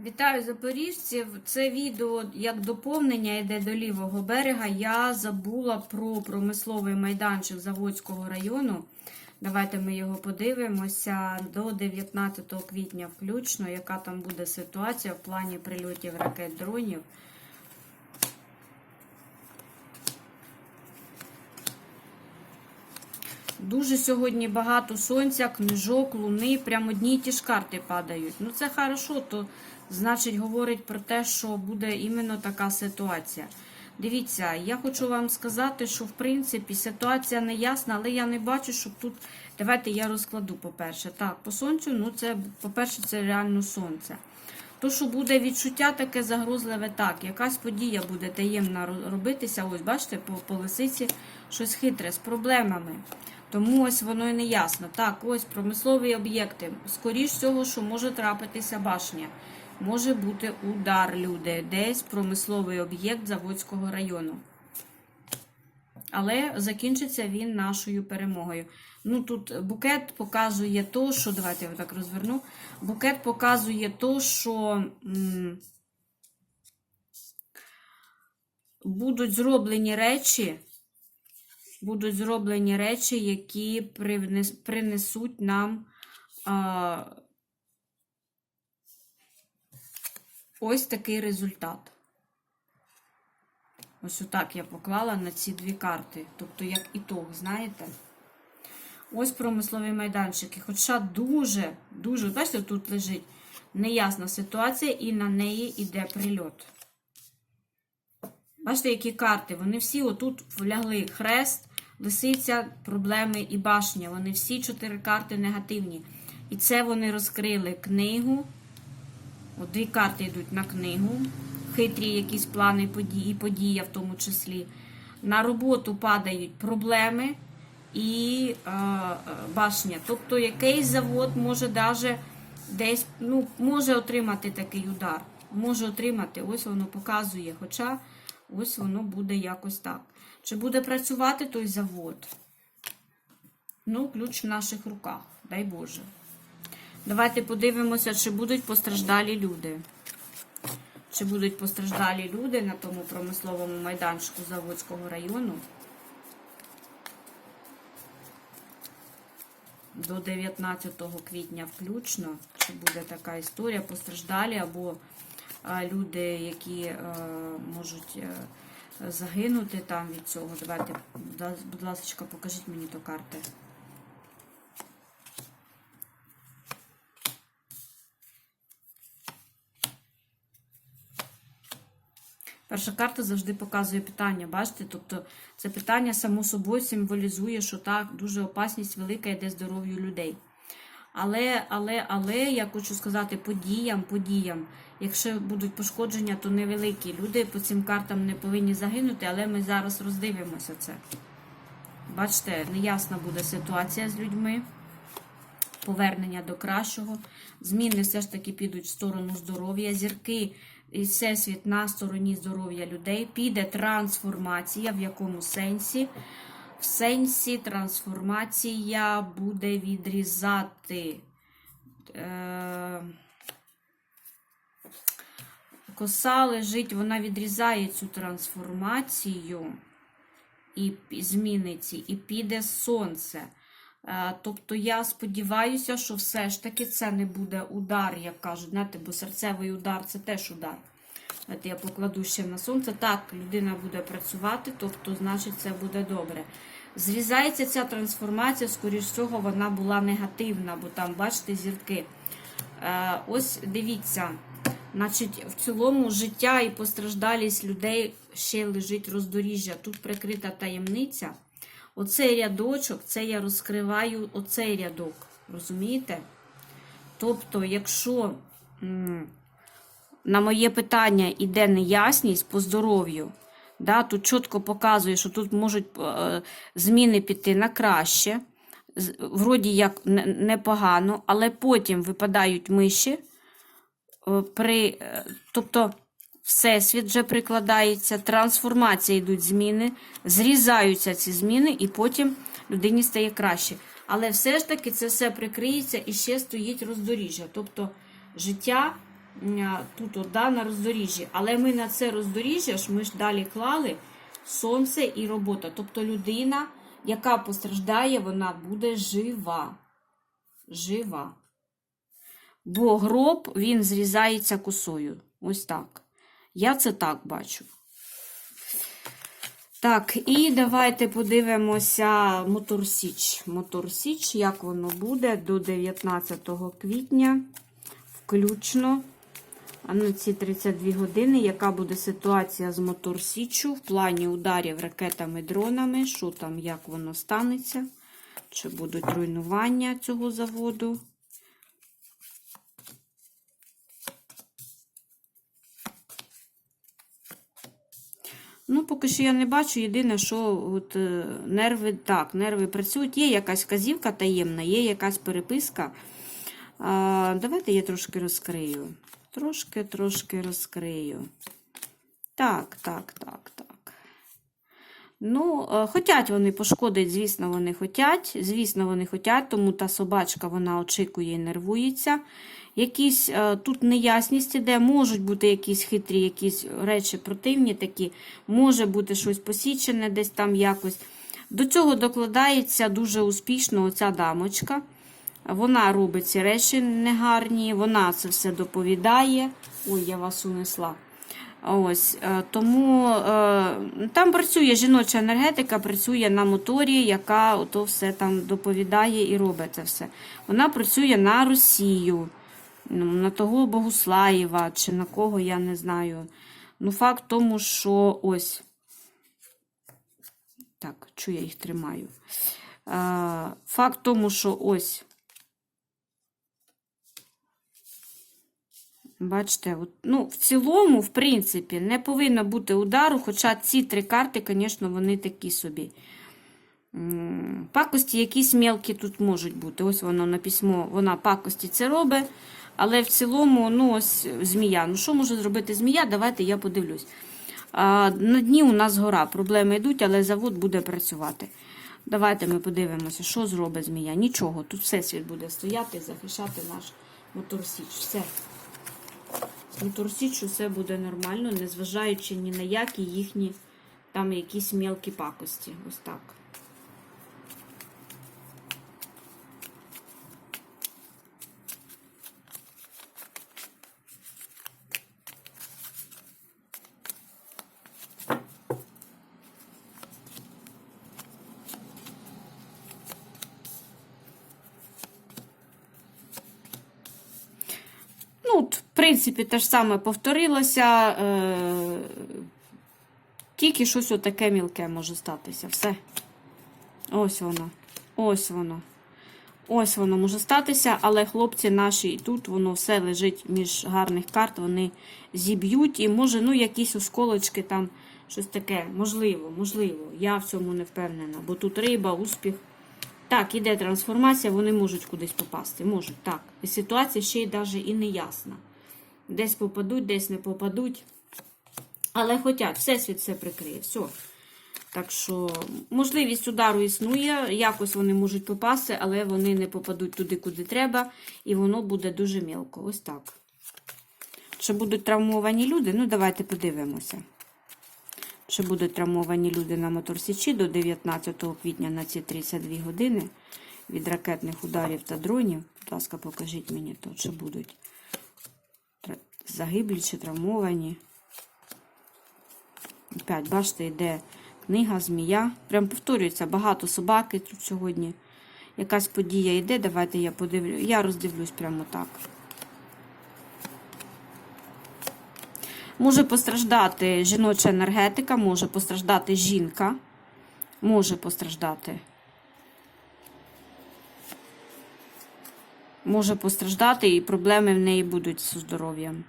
Вітаю запоріжців. Це відео як доповнення йде до лівого берега. Я забула про промисловий майданчик Заводського району. Давайте ми його подивимося до 19 квітня включно, яка там буде ситуація в плані прильотів ракет дронів. Дуже сьогодні багато сонця, книжок, луни, прямо одні й ті ж карти падають. Ну це хорошо, то значить говорить про те, що буде іменно така ситуація. Дивіться, я хочу вам сказати, що в принципі ситуація не ясна, але я не бачу, щоб тут. Давайте я розкладу, по-перше. Так, по сонцю, ну це, по-перше, це реально сонце. То, що буде відчуття таке загрозливе, так, якась подія буде таємна робитися. Ось, бачите, по, по лисиці щось хитре з проблемами. Тому ось воно і не ясно. Так, ось промислові об'єкти. Скоріш всього, що може трапитися башня. Може бути удар, люди, десь промисловий об'єкт Заводського району. Але закінчиться він нашою перемогою. Ну тут букет показує то, що. Давайте я так розверну. Букет показує то, що м, будуть зроблені речі, будуть зроблені речі, які принесуть нам а, ось такий результат. Ось отак я поклала на ці дві карти. Тобто, як ітог, знаєте? Ось промислові майданчики. Хоча дуже, дуже, бачите, тут лежить неясна ситуація, і на неї йде прильот. Бачите, які карти? Вони всі отут влягли хрест, лисиця, проблеми і башня. Вони всі чотири карти негативні. І це вони розкрили книгу. От дві карти йдуть на книгу. Хитрі якісь плани і подія в тому числі. На роботу падають проблеми і е, е, башня. Тобто якийсь завод може даже десь ну, може отримати такий удар. Може отримати, ось воно показує. Хоча ось воно буде якось так. Чи буде працювати той завод? Ну, ключ в наших руках, дай Боже. Давайте подивимося, чи будуть постраждалі люди. Чи будуть постраждалі люди на тому промисловому майданчику Заводського району до 19 квітня включно. Чи буде така історія? Постраждалі або люди, які е, можуть е, загинути там від цього. Давайте, будь ласка, покажіть мені то карти. Перша карта завжди показує питання, бачите? Тобто це питання само собою символізує, що так, дуже опасність велика йде здоров'ю людей. Але, але, але, я хочу сказати, подіям, подіям, якщо будуть пошкодження, то невеликі. Люди по цим картам не повинні загинути, але ми зараз роздивимося це. Бачите, неясна буде ситуація з людьми. Повернення до кращого. Зміни все ж таки підуть в сторону здоров'я. Зірки і всесвіт на стороні здоров'я людей. Піде трансформація. В якому сенсі? В сенсі трансформація буде відрізати. Е... Коса лежить, вона відрізає цю трансформацію і зміниться, і піде сонце. Е, Тобто я сподіваюся, що все ж таки це не буде удар, як кажуть, знаєте, бо серцевий удар це теж удар. Знаєте, я покладу ще на сонце. Так, людина буде працювати, тобто, значить, це буде добре. Зрізається ця трансформація, скоріш всього, вона була негативна, бо там, бачите, зірки. Е, Ось дивіться. Значить, в цілому життя і постраждалість людей ще лежить роздоріжжя. Тут прикрита таємниця. Оцей рядочок, це я розкриваю оцей рядок. Розумієте? Тобто, якщо на моє питання йде неясність по здоров'ю, да, тут чітко показує, що тут можуть е, зміни піти на краще, вроді як непогано, але потім випадають миші. Е, При, е, тобто Всесвіт вже прикладається, трансформація йдуть зміни, зрізаються ці зміни, і потім людині стає краще. Але все ж таки це все прикриється і ще стоїть роздоріжжя. Тобто життя тут от, да, на роздоріжжі. Але ми на це роздоріжжя ж ми ж далі клали сонце і робота. Тобто людина, яка постраждає, вона буде жива. Жива. Бо гроб він зрізається косою. Ось так. Я це так бачу. Так, і давайте подивимося Мотор Січ. Мотор Січ, як воно буде до 19 квітня, включно. А на ці 32 години, яка буде ситуація з Мотор Січчю в плані ударів ракетами, дронами, що там, як воно станеться, чи будуть руйнування цього заводу. Ну, поки що я не бачу. Єдине, що от, е, нерви, так, нерви працюють. Є якась вказівка таємна, є якась переписка. А, давайте я трошки розкрию. Трошки, трошки розкрию. Так, так, так, так. Ну, е, хотять вони пошкодить, звісно, вони хотять. Звісно, вони хотять, тому та собачка вона очікує і нервується. Якісь е, тут неясність іде, можуть бути якісь хитрі, якісь речі противні такі, може бути щось посічене десь там якось. До цього докладається дуже успішно оця дамочка. Вона робить ці речі негарні, вона це все доповідає. Ой, я вас унесла. Ось, е, Тому е, там працює жіноча енергетика, працює на моторі, яка ото все там доповідає і робить це все. Вона працює на Росію, на того Богуслаєва чи на кого, я не знаю. Ну, факт тому, що ось. Так, що я їх тримаю? Факт тому, що ось. Бачите, от, ну, в цілому, в принципі, не повинно бути удару, хоча ці три карти, звісно, вони такі собі. Пакості якісь мелкі тут можуть бути. Ось воно на письмо, вона пакості це робить. Але в цілому, ну, ось змія. Ну, що може зробити змія? Давайте я подивлюсь. А, на дні у нас гора. Проблеми йдуть, але завод буде працювати. Давайте ми подивимося, що зробить змія. Нічого, тут всесвіт буде стояти, захищати наш мотор Січ. Все. Мотор-Січ все буде нормально, незважаючи ні на які їхні там якісь мелкі пакості. Ось так. Ну, от, в принципі, те ж саме повторилося. Е- тільки щось отаке мілке може статися. Все. Ось воно. Ось воно. Ось воно може статися, але хлопці наші і тут воно все лежить між гарних карт, вони зіб'ють і може, ну, якісь осколочки там, щось таке. Можливо, можливо. Я в цьому не впевнена, бо тут риба, успіх. Так, іде трансформація, вони можуть кудись попасти. Можуть, так. І ситуація ще й навіть і не ясна. Десь попадуть, десь не попадуть. Але хотять, всесвіт все прикриє. Все. Так що, можливість удару існує, якось вони можуть попасти, але вони не попадуть туди, куди треба, і воно буде дуже мілко. Ось так. Чи будуть травмовані люди? Ну, давайте подивимося. Чи будуть травмовані люди на моторсічі до 19 квітня на ці 32 години від ракетних ударів та дронів. Будь ласка, покажіть мені то, чи будуть загиблі чи травмовані. Опять, бачите, йде книга, змія. Прям повторюється, багато собаки тут сьогодні. Якась подія йде, давайте я подивлю. Я роздивлюсь прямо так. Може постраждати жіноча енергетика, може постраждати жінка. Може постраждати. Може постраждати, і проблеми в неї будуть зі здоров'ям.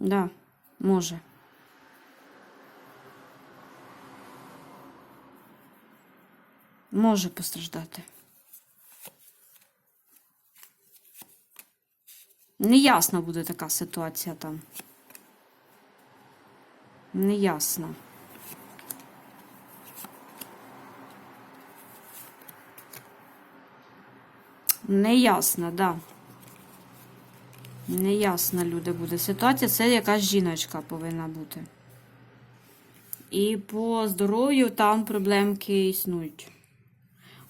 Да, може. Може постраждати. Неясна буде така ситуація там. Неясно. Неясна, да. Неясна, люди, буде ситуація. Це якась жіночка повинна бути. І по здоров'ю там проблемки існують.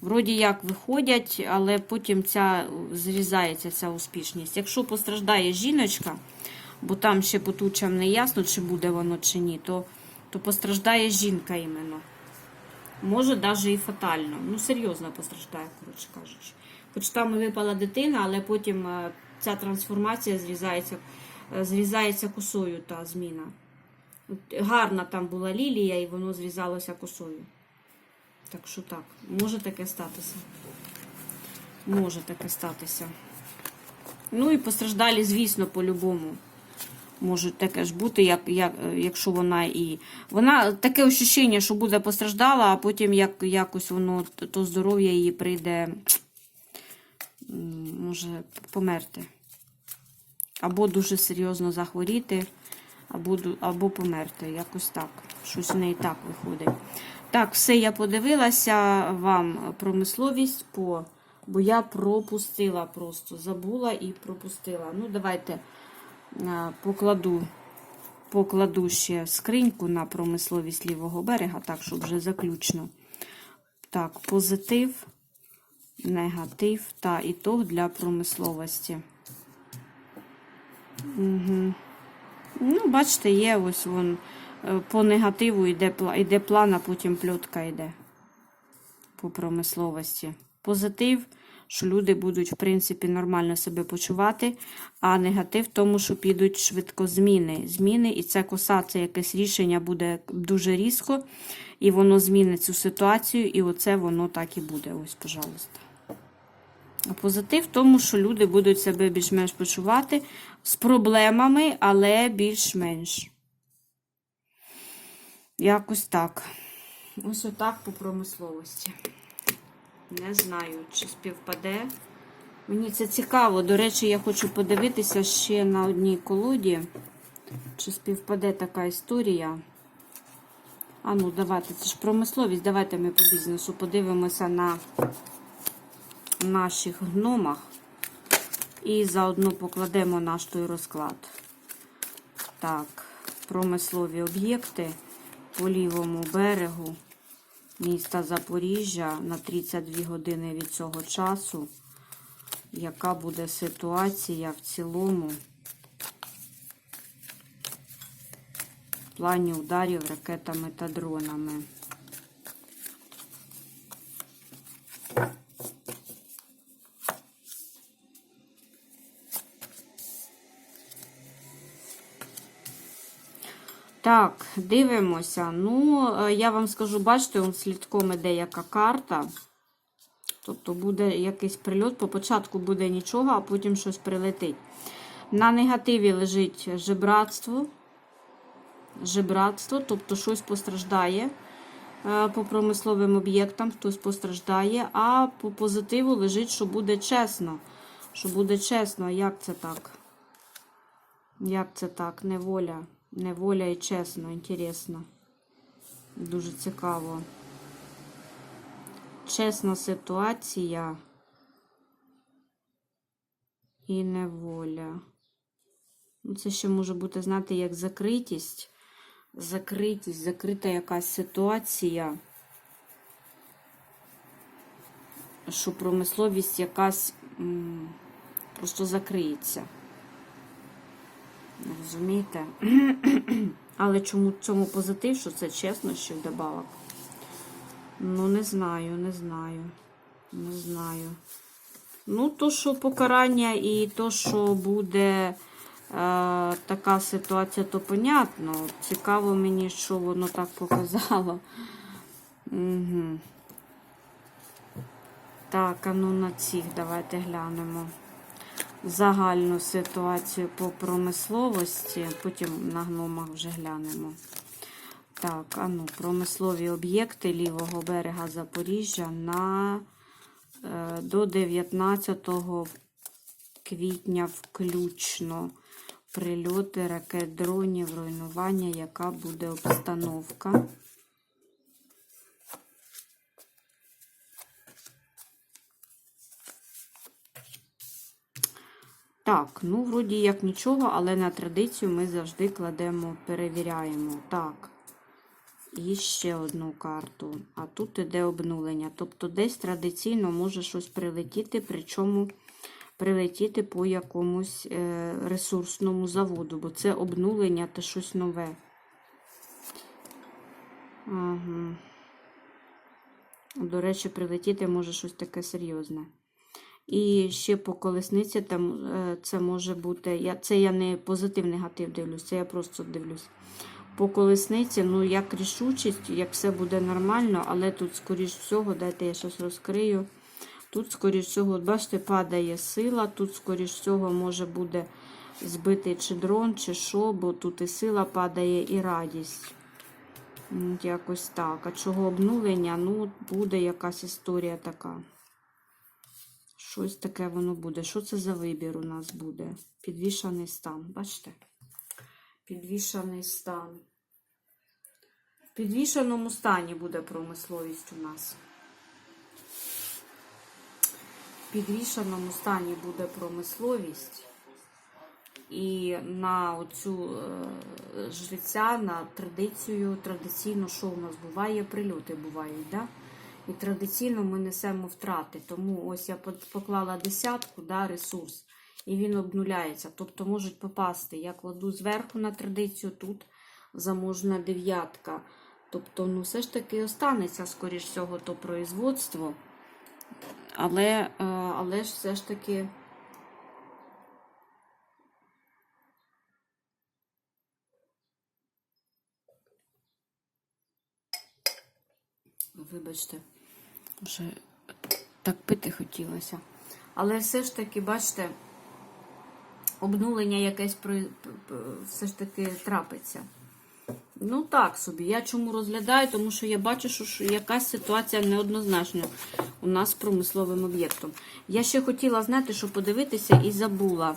Вроді як виходять, але потім ця зрізається ця успішність. Якщо постраждає жіночка, бо там ще по тучам не ясно, чи буде воно чи ні, то, то постраждає жінка іменно. Може, навіть і фатально. Ну, серйозно постраждає, коротше кажучи. Хоч там і випала дитина, але потім е, ця трансформація зрізається, е, зрізається косою та зміна. Гарна там була лілія, і воно зрізалося косою. Так що так, може таке статися. Може таке статися. Ну і постраждалі, звісно, по-любому. Може таке ж бути, як, як, е, якщо вона і. Вона таке ощущення, що буде постраждала, а потім як, якось воно, то здоров'я її прийде, може померти. Або дуже серйозно захворіти, або, або померти. Якось так. Щось в неї так виходить. Так, все, я подивилася вам промисловість по. Бо я пропустила просто. Забула і пропустила. Ну, давайте покладу, покладу ще скриньку на промисловість лівого берега, так, щоб вже заключно. Так, позитив, негатив та ітог для промисловості. Угу. Ну, бачите, є ось вон е, по негативу йде, йде план, а потім пльотка йде по промисловості. Позитив, що люди будуть, в принципі, нормально себе почувати, а негатив в тому, що підуть швидко зміни. Зміни, і ця коса, це якесь рішення буде дуже різко, і воно змінить цю ситуацію, і оце воно так і буде. Ось, пожалуйста. Позитив в тому, що люди будуть себе більш-менш почувати з проблемами, але більш-менш. Якось так. Ось отак по промисловості. Не знаю, чи співпаде. Мені це цікаво. До речі, я хочу подивитися ще на одній колоді, чи співпаде така історія. А ну, давайте, це ж промисловість. Давайте ми по бізнесу подивимося на наших гномах. І заодно покладемо наш той розклад. Так, промислові об'єкти по лівому берегу міста Запоріжжя на 32 години від цього часу. Яка буде ситуація в цілому в плані ударів ракетами та дронами? Так, дивимося. Ну, е, я вам скажу, бачите, он слідком іде яка карта. Тобто буде якийсь прильот. По початку буде нічого, а потім щось прилетить. На негативі лежить жебратство. Жебратство, тобто щось постраждає е, по промисловим об'єктам, хтось постраждає, а по позитиву лежить, що буде чесно. Що буде чесно, як це так? Як це так? Неволя. Неволя і чесно, інтересно. Дуже цікаво. Чесна ситуація і неволя. Ну, Це ще може бути, знаєте, як закритість. Закритість, закрита якась ситуація. Що промисловість якась м, просто закриється. Розумієте? Але чому цьому позитив, що це чесно, ще вдобавок? Ну, не знаю, не знаю. Не знаю. Ну, то, що покарання і то, що буде е, така ситуація, то понятно. Цікаво мені, що воно так показало. Угу. Так, а ну на цих давайте глянемо загальну ситуацію по промисловості, потім на гномах вже глянемо. Так, а ну, промислові об'єкти лівого берега Запоріжжя на е, до 19 квітня включно. Прильоти ракет дронів, руйнування, яка буде обстановка. Так, ну, вроді як нічого, але на традицію ми завжди кладемо, перевіряємо. Так. І ще одну карту. А тут іде обнулення. Тобто десь традиційно може щось прилетіти, причому прилетіти по якомусь е, ресурсному заводу, бо це обнулення це щось нове. Ага. До речі, прилетіти може щось таке серйозне. І ще по колесниці там е, це може бути. Це я не позитив негатив дивлюсь, це я просто дивлюсь. По колесниці, ну, як рішучість, як все буде нормально, але тут, скоріш всього, дайте я щось розкрию. Тут, скоріш всього, от бачите, падає сила, тут, скоріш всього, може буде збитий чи дрон, чи що, бо тут і сила падає, і радість. Якось так. А чого обнулення? Ну, буде якась історія така. Щось таке воно буде. Що це за вибір у нас буде? Підвішаний стан. Бачите? Підвішаний стан. В підвішаному стані буде промисловість у нас. В підвішаному стані буде промисловість. І на оцю е, жреця, на традицію, традиційно, що у нас буває, прильоти бувають, да? І традиційно ми несемо втрати. Тому ось я поклала десятку, да, ресурс, і він обнуляється. Тобто можуть попасти. Я кладу зверху на традицію, тут заможна дев'ятка. Тобто, ну, все ж таки останеться, скоріш всього, то производство. Але, е, але ж все ж таки. Вибачте, вже так пити хотілося. Але все ж таки, бачите, обнулення якесь все ж таки трапиться. Ну так собі. Я чому розглядаю? Тому що я бачу, що якась ситуація неоднозначна у нас з промисловим об'єктом. Я ще хотіла знати, що подивитися, і забула.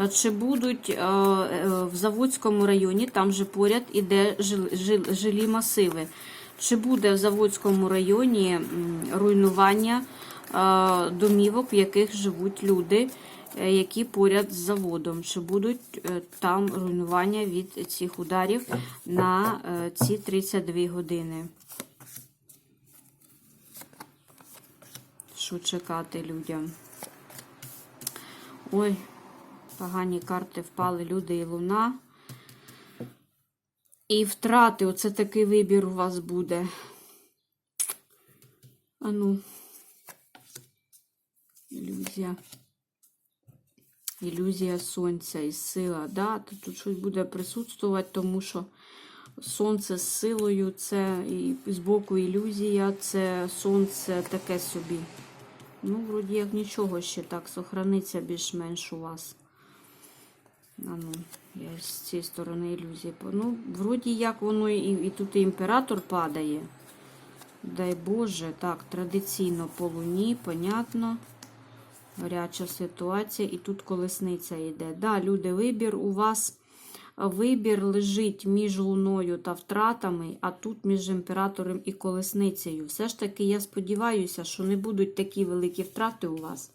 Е, Чи будуть е, е, в Заводському районі, там же поряд іде жил- жил- жилі масиви. Чи буде в Заводському районі руйнування е, домівок, в яких живуть люди, е, які поряд з заводом? Чи будуть е, там руйнування від цих ударів на ці 32 години? Що чекати людям? Ой, погані карти впали люди і луна. І втрати, оце такий вибір у вас буде. Ану. Ілюзія. Ілюзія сонця і сила. Да? Тут, щось буде присутствувати, тому що сонце з силою, це і з боку ілюзія, це сонце таке собі. Ну, вроді як нічого ще так сохраниться більш-менш у вас. А ну, я з цієї сторони ілюзії. Ну, вроді як воно і, і тут і імператор падає. Дай Боже, так, традиційно по луні, понятно. Гаряча ситуація. І тут колесниця йде. Да, люди, вибір у вас. Вибір лежить між луною та втратами, а тут між імператором і колесницею. Все ж таки, я сподіваюся, що не будуть такі великі втрати у вас.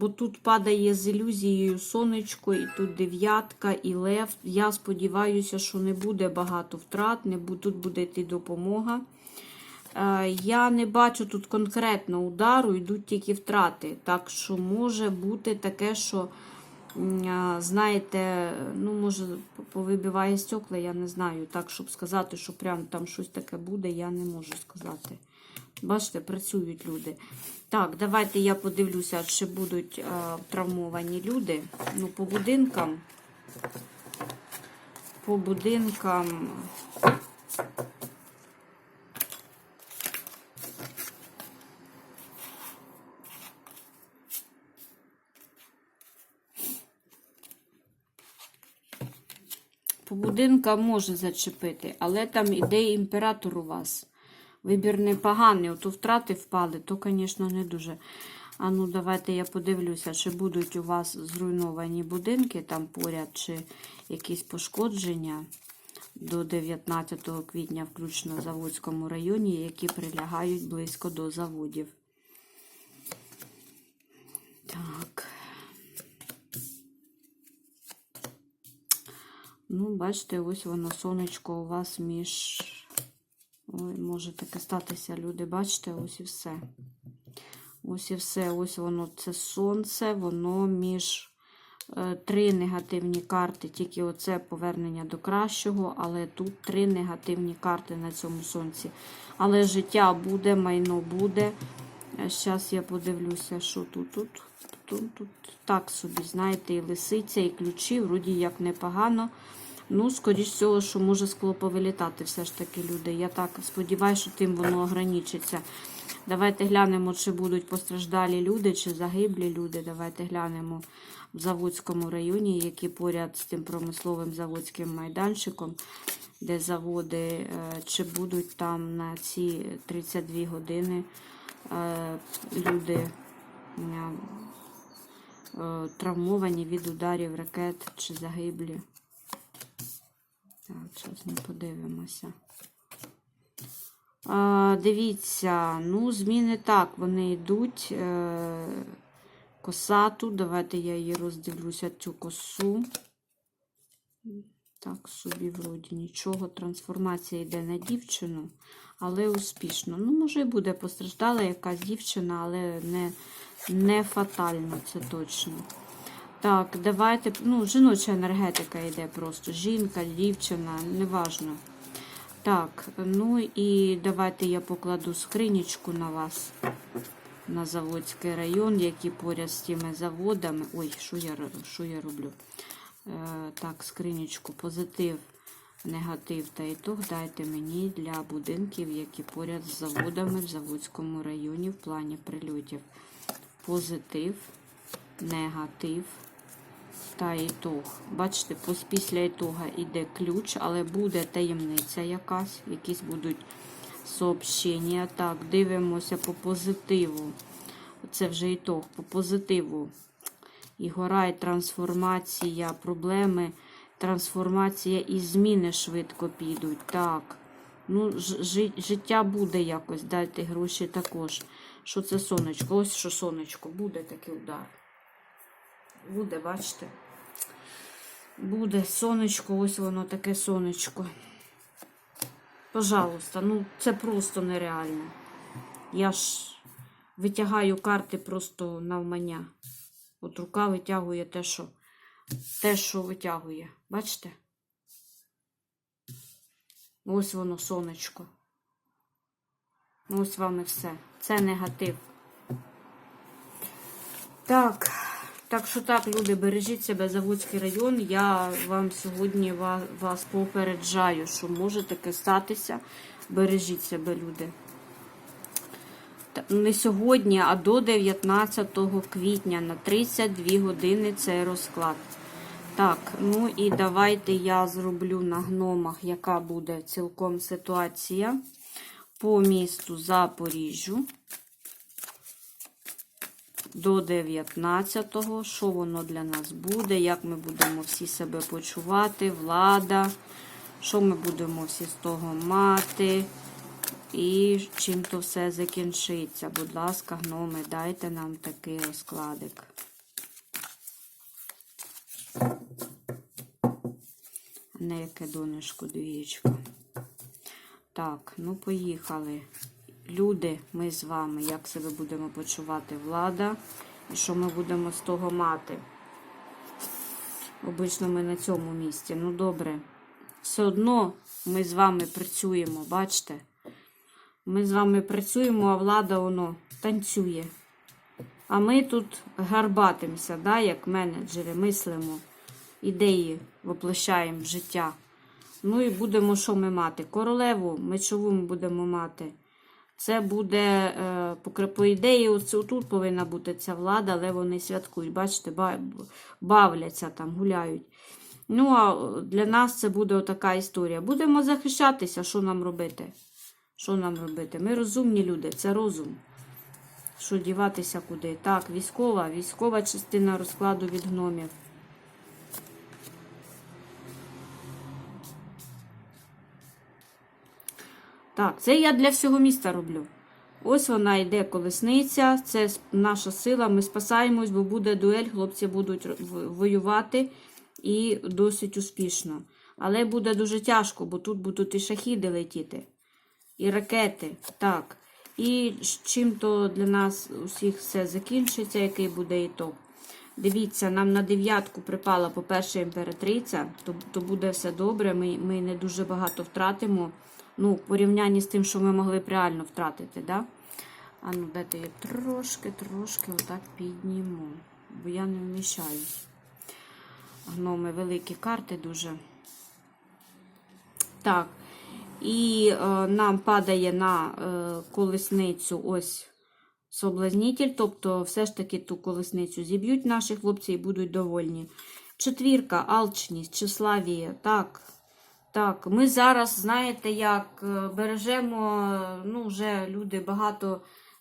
Бо тут падає з ілюзією сонечко, і тут дев'ятка, і лев. Я сподіваюся, що не буде багато втрат, не бу- тут буде йти допомога. Я не бачу тут конкретно удару, йдуть тільки втрати. Так що може бути таке, що, знаєте, ну, може, повибиває стекла, я не знаю. Так, щоб сказати, що прям там щось таке буде, я не можу сказати. Бачите, працюють люди. Так, давайте я подивлюся, чи будуть е, травмовані люди. Ну, по будинкам. По будинкам. По будинкам може зачепити, але там іде імператор у вас. Вибір непоганий. Ото втрати впали, то, звісно, не дуже. А ну, давайте я подивлюся, чи будуть у вас зруйновані будинки там поряд, чи якісь пошкодження до 19 квітня, включно в Заводському районі, які прилягають близько до заводів. Так. Ну, бачите, ось воно сонечко у вас між. Може таке статися, люди. Бачите, ось і все. Ось і все. Ось воно це сонце, воно між е, три негативні карти. Тільки оце повернення до кращого, але тут три негативні карти на цьому сонці. Але життя буде, майно буде. Зараз я подивлюся, що тут. Тут, тут, тут так собі, знаєте, і лисиця, і ключі, вроді як непогано. Ну, скоріш всього, що може скло повилітати все ж таки люди. Я так сподіваюся, що тим воно ограничиться. Давайте глянемо, чи будуть постраждалі люди, чи загиблі люди. Давайте глянемо в Заводському районі, які поряд з тим промисловим заводським майданчиком, де заводи, е, чи будуть там на ці 32 години е, люди е, травмовані від ударів ракет чи загиблі. Так, зараз ми подивимося. А, дивіться, ну, зміни так, вони йдуть. Е, коса тут. Давайте я її роздивлюся, цю косу. Так, собі вроді нічого. Трансформація йде на дівчину, але успішно. Ну, може, і буде постраждала якась дівчина, але не, не фатально, це точно. Так, давайте. Ну, жіноча енергетика йде просто. Жінка, дівчина, неважно. Так, ну і давайте я покладу скринічку на вас. На Заводський район, який поряд з тими заводами. Ой, що я, що я роблю? Е, так, скринічку, позитив, негатив та ітог дайте мені для будинків, які поряд з заводами в Заводському районі в плані прильотів. Позитив, негатив та ітог. Бачите, після ітога йде ключ, але буде таємниця якась, якісь будуть сообщення. Так, дивимося по позитиву. Це вже ітог. По позитиву. І гора, і трансформація, проблеми, трансформація і зміни швидко підуть. Так. Ну, життя буде якось, дайте гроші також. Що це сонечко? Ось що сонечко, буде такий удар. Буде, бачите? Буде сонечко, ось воно таке сонечко. Пожалуйста, ну це просто нереально. Я ж витягаю карти просто навмання. От рука витягує те, що, те, що витягує. Бачите? Ось воно сонечко. Ось вам і все. Це негатив. Так, так що так, люди, бережіть себе, Заводський район. Я вам сьогодні ва- вас попереджаю, що може таке статися. Бережіть себе, люди. Не сьогодні, а до 19 квітня на 32 години цей розклад. Так, ну і давайте я зроблю на гномах, яка буде цілком ситуація по місту Запоріжжю до 19-го. Що воно для нас буде? Як ми будемо всі себе почувати? Влада. Що ми будемо всі з того мати? І чим то все закінчиться. Будь ласка, гноми, дайте нам такий розкладик. Не яке донечко двієчко. Так, ну поїхали. Люди, ми з вами, як себе будемо почувати влада, і що ми будемо з того мати. Обично ми на цьому місці. Ну, добре. Все одно ми з вами працюємо, бачите? Ми з вами працюємо, а влада воно танцює. А ми тут гарбатимося, да, як менеджери, мислимо, ідеї воплощаємо в життя. Ну і будемо що ми мати? Королеву мечову ми будемо мати. Це буде, е, по, ідеї, оце тут повинна бути ця влада, але вони святкують. Бачите, бавляться там, гуляють. Ну, а для нас це буде отака історія. Будемо захищатися, що нам робити? Що нам робити? Ми розумні люди, це розум. Що діватися куди? Так, військова, військова частина розкладу від гномів. Так, це я для всього міста роблю. Ось вона йде колесниця, це наша сила. Ми спасаємось, бо буде дуель, хлопці будуть воювати і досить успішно. Але буде дуже тяжко, бо тут будуть і шахіди летіти, і ракети. Так. І чим то для нас усіх все закінчиться, який буде ітог. Дивіться, нам на дев'ятку припала, по-перше, імператриця, то, то буде все добре. Ми, ми не дуже багато втратимо. Ну, в порівнянні з тим, що ми могли б реально втратити, да? А ну, дайте я трошки, трошки отак підніму, бо я не вміщаюсь. Гноми великі карти дуже. Так. І е, нам падає на е, колесницю ось соблазнитель, тобто все ж таки ту колесницю зіб'ють наші хлопці і будуть довольні. Четвірка, алчність, тщеславіє. Так, так, ми зараз, знаєте, як е, бережемо, е, ну, вже люди багато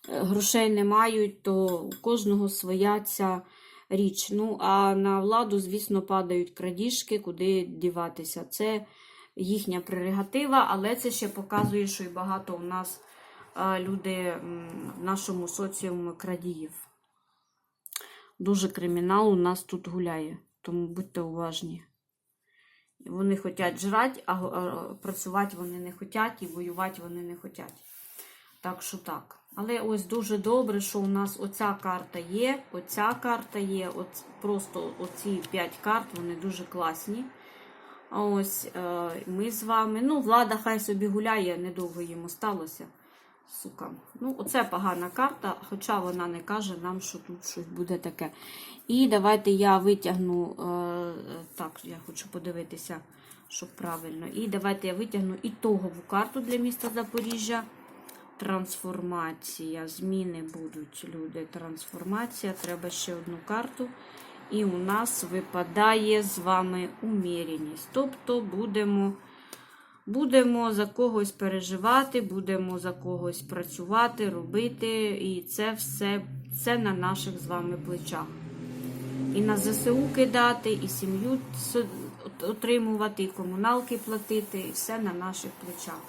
е, грошей не мають, то у кожного своя ця річ. Ну, а на владу, звісно, падають крадіжки, куди діватися. Це їхня прерогатива, але це ще показує, що і багато у нас люди в нашому соціумі крадіїв. Дуже кримінал у нас тут гуляє, тому будьте уважні. Вони хочуть жрати, а, працювати вони не хочуть і воювати вони не хочуть. Так що так. Але ось дуже добре, що у нас оця карта є, оця карта є, от просто оці 5 карт, вони дуже класні. Ось е, ми з вами. Ну, влада хай собі гуляє, недовго їм осталося. Сука. Ну, оце погана карта, хоча вона не каже нам, що тут щось буде таке. І давайте я витягну. Е, так, я хочу подивитися, щоб правильно. І давайте я витягну ітогову карту для міста Запоріжжя. Трансформація. Зміни будуть, люди. Трансформація. Треба ще одну карту. І у нас випадає з вами умірність. Тобто будемо, будемо за когось переживати, будемо за когось працювати, робити. І це все це на наших з вами плечах. І на ЗСУ кидати, і сім'ю отримувати, і комуналки платити, і все на наших плечах.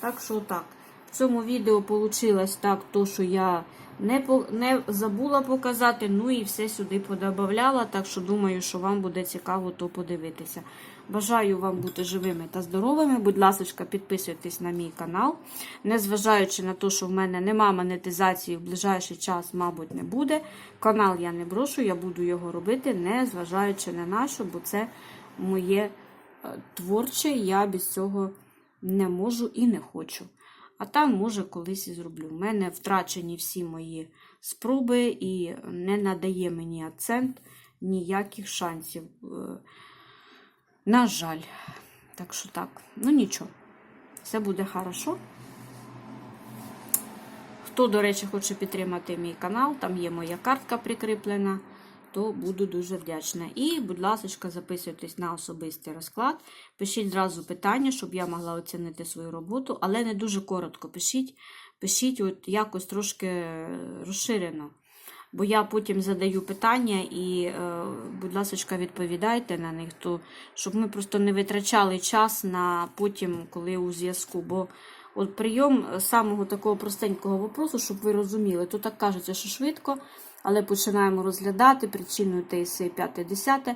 Так що так. В цьому відео вийшло так, то, що я не, не забула показати, ну і все сюди подобавляла, так що думаю, що вам буде цікаво то подивитися. Бажаю вам бути живими та здоровими. Будь ласка, підписуйтесь на мій канал. Незважаючи на те, що в мене нема монетизації, в ближайший час, мабуть, не буде. Канал я не брошу, я буду його робити, незважаючи на на що, бо це моє е, творче, я без цього не можу і не хочу. А там, може, колись і зроблю. У мене втрачені всі мої спроби і не надає мені акцент ніяких шансів. На жаль. Так що так, ну нічого, все буде хорошо. Хто, до речі, хоче підтримати мій канал, там є моя картка прикріплена, то буду дуже вдячна. І, будь ласка, записуйтесь на особистий розклад. Пишіть зразу питання, щоб я могла оцінити свою роботу, але не дуже коротко пишіть. Пишіть от якось трошки розширено. Бо я потім задаю питання і, е, будь ласка, відповідайте на них, то, щоб ми просто не витрачали час на потім, коли у зв'язку. Бо от прийом самого такого простенького вопросу, щоб ви розуміли, то так кажеться, що швидко, але починаємо розглядати причиною ТСИ 5-10,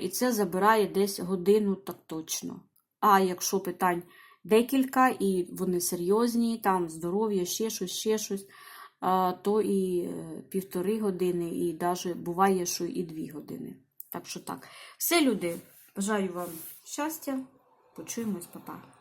і це забирає десь годину так точно. А якщо питань декілька, і вони серйозні, там здоров'я, ще щось, ще щось, то і е, півтори години, і навіть буває, що і дві години. Так що так. Все, люди, бажаю вам щастя. Почуємось, па-па.